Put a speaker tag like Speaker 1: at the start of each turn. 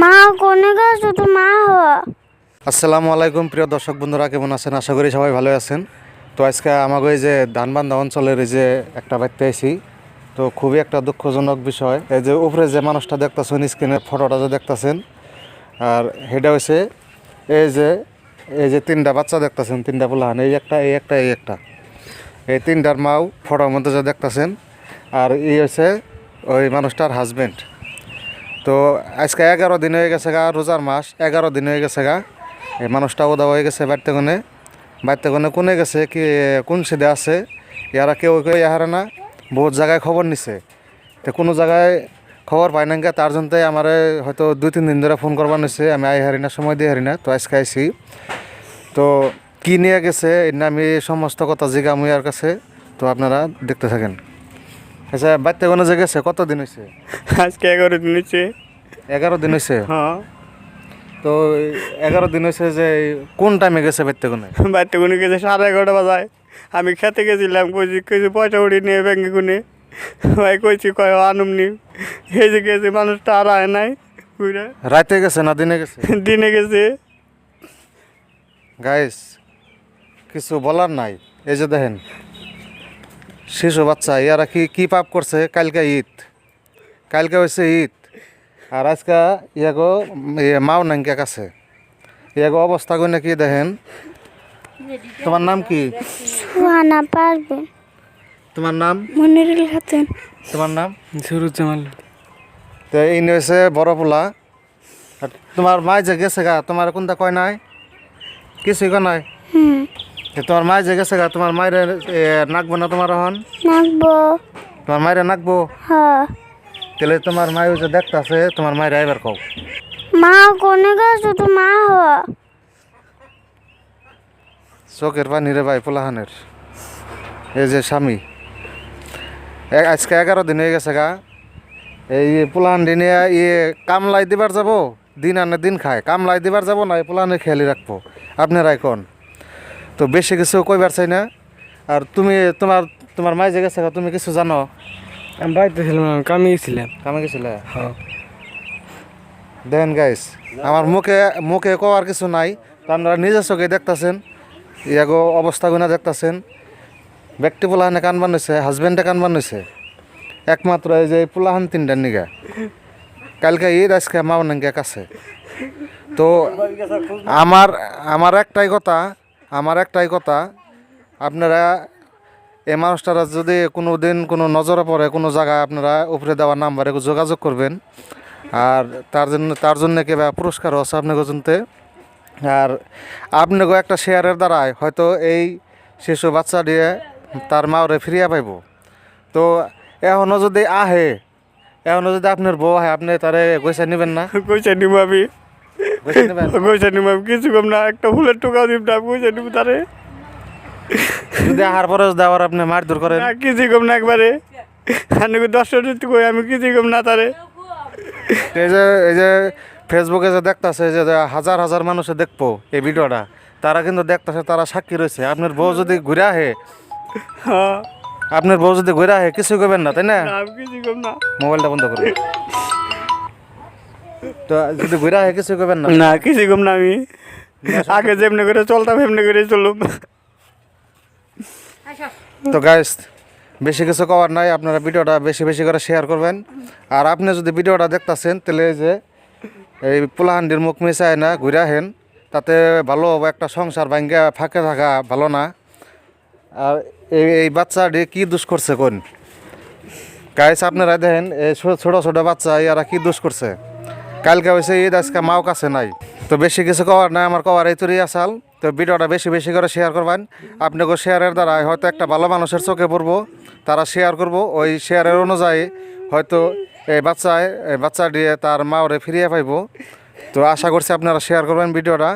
Speaker 1: মা, কোনে গেছো? তো মা হওয়া
Speaker 2: আসসালামু আলাইকুম, প্রিয় দর্শক বন্ধুরা, কেমন আছেন? আশা করি সবাই ভালো আছেন। তো আজকে আমাকে এই যে ধানবান্ধা অঞ্চলের এই যে একটা বাড়িতে আইছি, তো খুবই একটা দুঃখজনক বিষয়। এই যে উপরে যে মানুষটা দেখতেছেন স্ক্রিনের ফটোটা যে দেখতেছেন, আর সেটা হয়েছে এই যে এই যে তিনটা বাচ্চা দেখতেছেন, তিনটা পোলাহান, এই একটা এই একটা এই একটা। এই তিনটার মাও ফটোর মধ্যে যে দেখতেছেন, আর এই হচ্ছে ওই মানুষটার হাজবেন্ড তো আজকে এগারো দিন হয়ে গেছে গা, রোজার মাস, এগারো দিন হয়ে গেছে গা। এই মানুষটা ওদা হয়ে গেছে বাড়িতে কোনে বাড়িতে কোনে কোনে গেছে, কি, কোন সিদে আছে, ইয়ারা কেউ কেউ ইহারে না, বহুত জায়গায় খবর নিছে। তো কোনো জায়গায় খবর পাই না তার জন্য আমার হয়তো দুই, তিন দিন ধরে ফোন করবার নিছে, আমি আই হারি না, সময় দিয়ে হারি না, তো আজকে আইসি তো কি নিয়ে গেছে নিয়ে আমি সমস্ত কথা জিগা মুইয়ার কাছে, তো আপনারা দেখতে থাকেন। আচ্ছা বাড়িতে কোনো গেছে কত দিন হয়েছে
Speaker 3: আজকে এগারো দিন হচ্ছে
Speaker 2: এগারো দিন হয়েছে
Speaker 3: হ্যাঁ
Speaker 2: তো এগারো দিন হয়েছে যে কোন টাইমে গেছে বেরতে কোনে?
Speaker 3: বাড়িতে কোনো গেছে সাড়ে এগারোটা বাজায়। আমি খেতে গেছিলাম কইছি কইছি পয়সা উড়ি নিয়ে ব্যাঙ্কে কোনে ভাই কইছি কয় আনুমনি এই যে গেছে মানুষটা আর আয় নাই ঘুরে
Speaker 2: রাতে গেছে না দিনে গেছে?
Speaker 3: দিনে গেছে।
Speaker 2: গাইস কিছু বলার নাই। এই যে দেখেন শিশু বাচ্চা ইয়ারা কি কি পাপ করছে? কালকে ঈদ। কালকে হয়েছে ঈদ। আর আজকে ইয়াগো ইয়ে মাও নাঙ্কা কাছে। ইয়াগো অবস্থা কই নাকি দেখেন? তোমার নাম কি?
Speaker 1: সুহানা
Speaker 2: তোমার নাম?
Speaker 1: মনিরুল খাতুন।
Speaker 2: তোমার নাম?
Speaker 3: সুরুজ্জামাল
Speaker 2: তো এই নিয়ে হয়েছে বড় পোলা। আর তোমার মাই যে গেছে গা তোমার কোনটা কয় নাই? কিছুই কয় নাই? তোমার মাই যে গেছে গা তোমার মায়ের নাকবো না তোমার এখন?
Speaker 1: নাকবো।
Speaker 2: তোমার মায়ের নাকবো?
Speaker 1: হ
Speaker 2: তাহলে তোমার মায় যে দেখতাছে তোমার মায়ের এবার কও।
Speaker 1: মা কোনে গেছো তো মা হওয়া
Speaker 2: চোখের পানি রে ভাই পোলাহানের। এই যে স্বামী। আজকে এগারো দিন হয়ে গেছে গা। এই পোলাহান দিনে ইয়ে কামলাই দিবার যাব দিন আনে দিন খায়। কামলাই দিবার যাব না এই পোলাহানে খেয়ালি রাখব। আপনারাই কোন? তো বেশি কিছু কইবার চাই না। আর তুমি তোমার তোমার মাই যে গেছে গা, তুমি কিছু জানো?
Speaker 3: আমি বাড়িতে ছিলাম না, কামে গেছিলাম
Speaker 2: কামে গেছিলে?
Speaker 3: হ্যাঁ।
Speaker 2: দেখেন গাইস আমার মুখে মুখে কওয়ার কিছু নাই। তো আপনারা নিজের চোখে দেখতেছেন ইয়াগো অবস্থা অবস্থাগুনা দেখতেছেন। ব্যক্তি পোলাহানে কান বানিয়েছে হাজবেন্ডে কান বানিয়েছে একমাত্র এই যে পোলাহান তিনটার নিগা। কালকে ঈদ আজকে মাও নাঙ্গা কাছে। তো আমার আমার একটাই কথা আমার একটাই কথা, আপনারা এই মানুষটারা যদি কোনো দিন কোনো নজরে পড়ে, কোনো জায়গায় আপনারা উপরে দেওয়ার নাম্বারে যোগাযোগ করবেন। আর তার জন্য তার জন্য কিবা পুরস্কার আছে আপনাকে জনতে আর আপনাকে একটা শেয়ারের দ্বারাই হয়তো এই শিশু বাচ্চা দিয়ে তার মাওরে ফিরিয়া পাইব। তো এখনও যদি আহে এখনও যদি আপনার বউ আহে, আপনি তারে গৈসা নেবেন না?
Speaker 3: কইসা নিব আমি।
Speaker 2: গৈসা নেবেন।
Speaker 3: নিব কিছু কম না একটা ফুলের টুকাও দিব না কইসা নিব তারে।
Speaker 2: যদি আহার পরে যদি আবার আপনি মারধর করেন।
Speaker 3: না কিছু কম না একবারে। আমি দশটা কই আমি কিছু কম না তারে।
Speaker 2: এই যে এই যে ফেসবুকে যে দেখতাছে যে হাজার হাজার মানুষে দেখব এই ভিডিওটা তারা কিন্তু দেখতাছে তারা সাক্ষী রয়েছে। আপনার বউ যদি ঘুরে আহে
Speaker 3: হ্যাঁ।
Speaker 2: আপনার বউ যদি ঘুরে আহে কিছু করবেন না তাই না। মোবাইলটা বন্ধ করুন। তো যদি ঘুরে আহে কিছু করবেন না?
Speaker 3: না কিছু কম না আমি। আগে যেমনি করে চলতাম এমনি করে চলুম।
Speaker 2: তো গাইস বেশি কিছু কওয়ার নাই আপনারা ভিডিওটা বেশি বেশি করে শেয়ার করবেন। আর আপনি যদি ভিডিওটা দেখতাছেন তাহলে যে এই পোলাহান্ডির মুখ মিশায় না ঘুরে আহেন। তাতে ভালো হবে একটা সংসার ভাঙ্গা ফাঁকে থাকা ভালো না। আর এই এই বাচ্চাটি কি দুষ করছে কোন? গাইস আপনারা দেখেন এই ছোট ছোট বাচ্চা ইয়ারা কি দুষ করছে? কালকে হয়েছে ঈদ, আজকে মাও কাছে নাই। তো বেশি কিছু কওয়ার নাই, আমার কওয়ার এই তৈরি আসাল। তো ভিডিওটা বেশি বেশি করে শেয়ার করবেন। আপনাকে শেয়ারের দ্বারা হয়তো একটা ভালো মানুষের চোখে পড়ব। তারা শেয়ার করব, ওই শেয়ারের অনুযায়ী হয়তো এই বাচ্চায় বাচ্চা দিয়ে তার মা ওরে ফিরিয়ে পাইব। তো আশা করছি আপনারা শেয়ার করবেন ভিডিওটা।